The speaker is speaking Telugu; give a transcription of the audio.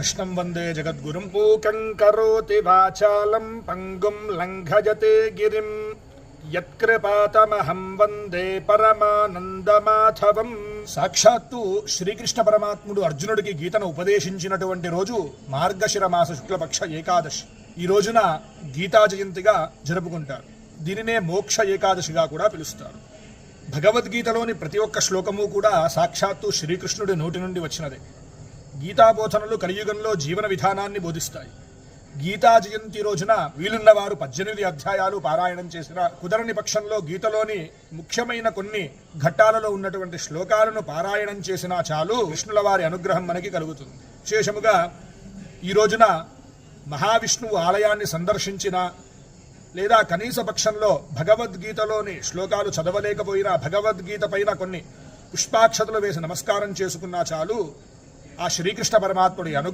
కృష్ణం వందే జగద్గురుం మూకం కరోతి వాచాలం పంగుం లంఘజతే గిరిం. యత్కృపాతమహం వందే పరమానందమాధవం. సాక్షాత్తు శ్రీకృష్ణ పరమాత్ముడు అర్జునుడికి గీతను ఉపదేశించినటువంటి రోజు మార్గశిర మాస శుక్లపక్ష ఏకాదశి. ఈ రోజున గీతా జయంతిగా జరుపుకుంటారు. దీనినే మోక్ష ఏకాదశిగా కూడా పిలుస్తారు. భగవద్గీతలోని ప్రతి ఒక్క శ్లోకము కూడా సాక్షాత్తు శ్రీకృష్ణుడి నోటి నుండి వచ్చినదే. గీతాబోధనలు కలియుగంలో జీవన విధానాన్ని బోధిస్తాయి. గీతా జయంతి రోజున వీలున్నవారు పద్దెనిమిది అధ్యాయాలు పారాయణం చేసిన కుదరని పక్షంలో గీతలోని ముఖ్యమైన కొన్ని ఘట్టాలలో ఉన్నటువంటి శ్లోకాలను పారాయణం చేసినా చాలు విష్ణుల వారి అనుగ్రహం మనకి కలుగుతుంది. విశేషముగా ఈ రోజున మహావిష్ణువు ఆలయాన్ని సందర్శించిన లేదా కనీస పక్షంలో భగవద్గీతలోని శ్లోకాలు చదవలేకపోయినా భగవద్గీత పైన కొన్ని పుష్పాక్షతలు వేసి నమస్కారం చేసుకున్నా చాలు ఆ శ్రీకృష్ణ పరమాత్ముడి అనుగ్రహం